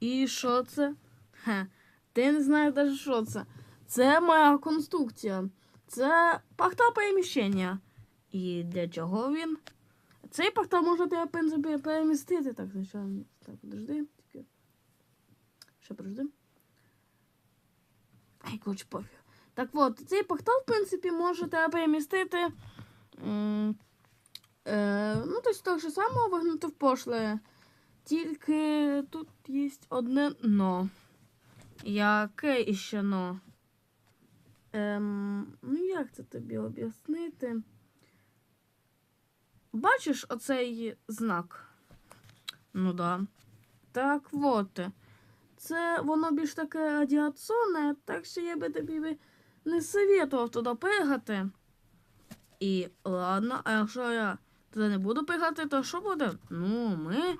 І що це? Хе, ти не знаєш навіть, що це. Це моя конструкція. Це портал переміщення. І для чого він? Цей портал може тебе, в принципі, перемістити. Так, звичайно. Так, подожди. Тільки. Ще подожди. Ай, коротше, пофіг. Так от, цей портал, в принципі, може тебе перемістити. Е, ну, тобто того ж самого вигнути в пошле. Тільки тут є одне но. Яке іще но? Ем, ну, як це тобі об'яснити? Бачиш оцей знак? Ну да. Так от. Це воно більш таке радіаційне, так що я би тобі не советував туди пригати. І ладно, а якщо я туди не буду пригати, то що буде? Ну, ми.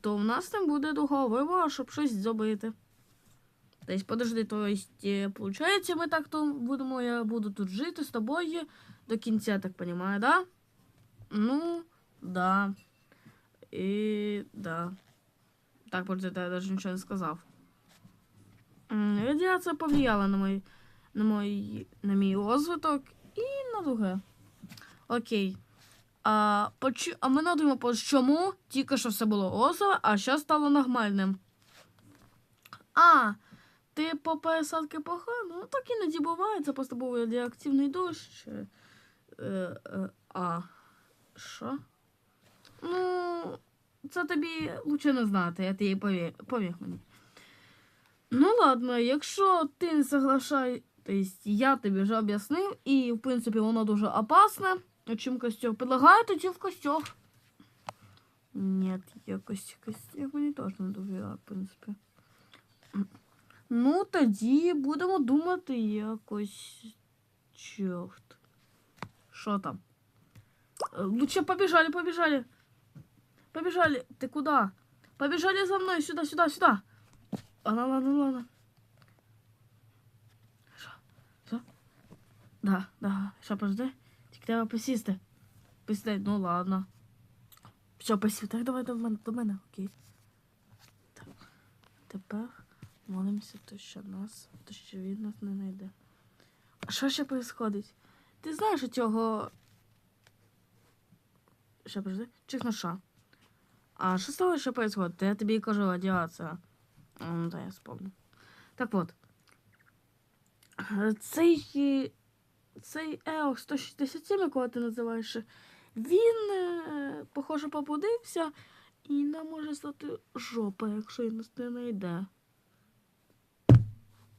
То в нас там буде другого щоб щось зробити. Тобто, подожди, то есть, е, получається, ми так то будемо, я буду тут жити з тобою до кінця, так понимаю, да? Ну, да. І да. Так, подожди, я даже нічого не сказав. Радіація повлияла на мій, на мій, на мій розвиток і на друге. Окей. А, поч... а ми надумаємо, чому тільки що все було розове, а зараз стало нормальним. А, ти по пересадки погано? Ну так іноді буває, це просто був радіоактивний дощ. Е, е, а. Що? Ну, це тобі лучше не знати, я тобі повір, повір мені. Ну ладно, якщо ти не есть я тобі вже об'яснив, і в принципі воно дуже опасне. Чим костюм? Предлагаю тоді в костюм. Нет, якось костюм мені теж не довіряє, в принципі. Ну, тоді будемо думати якось. Чорт. Що там? Е, Лучше побежали, побежали. Побежали. Ты куда? Побежали за мной. Сюда, сюда, сюда. Ладно, ладно, ладно. Що? Що? Да, да. Що, подожди. Треба посісти. Посідай, ну ладно. Все, посів. Так, давай до мене, до мене, окей. Так. Тепер молимося, то що нас, то що він нас не знайде. А що ще происходить? Ти знаєш цього. Ще подожди. Чих на що? А що з того ще происходит? Я тобі кажу радіація. Ну, да, я вспомню. Так от. Цей. Е, Цей Ео 167, якого ти називаєш, він, е, похоже, побудився і нам може стати жопа, якщо він не знайде.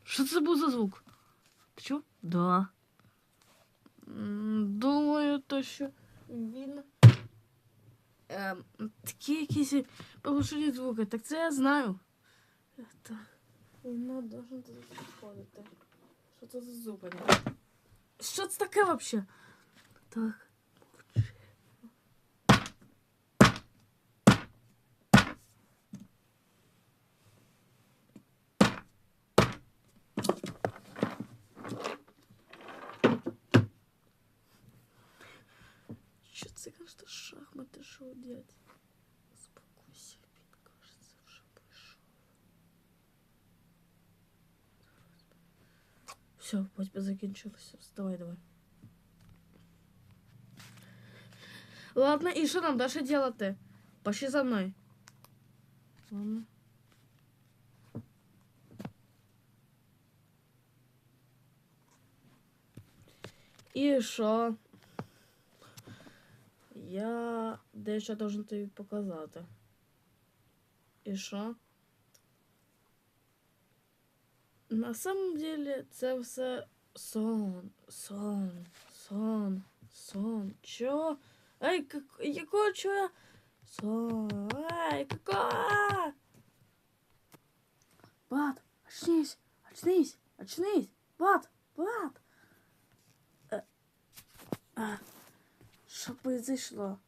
Що це був за звук? Ти чув? Да. Думаю, то що він. Ем, такі якісь приглушені звуки. Так це я знаю. Він должен туди підходити. Що це за зубані? Що це таке вообще? Так. мовчи. Що це кажете шахмати, що Все, потім закінчилося. Вставай, давай. Ладно, и что нам дальше делать-то? Пошли за мной. Ладно. І що? Я дещо должен тобі показати. І що? На самом деле це все сон, сон, сон, сон. Чо? Ей, как, якого чо я? Сон, ей, какого? Бат, очнись, очнись, очнись, бат, бат. Е, а, Що произошло?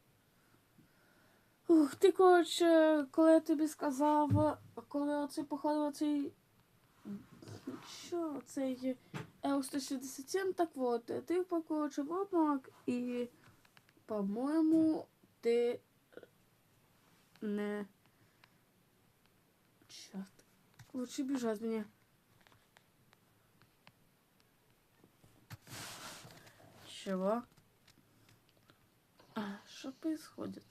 Ух, ти, коротше, коли я тобі сказав, коли оцей походив оцей що цей L167, так от, ти коротше, в обморок і, по-моєму, ти не... Чорт. Лучше бежать мне. Чего? А, что происходит?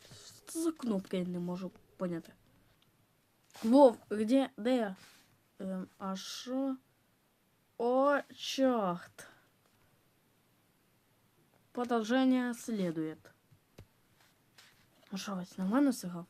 Что это за кнопка, я не можу поняти. Вов, где, де я? Ем, а що? О, чорт. Продолжение следует. Ну що, ось нормально сыграв?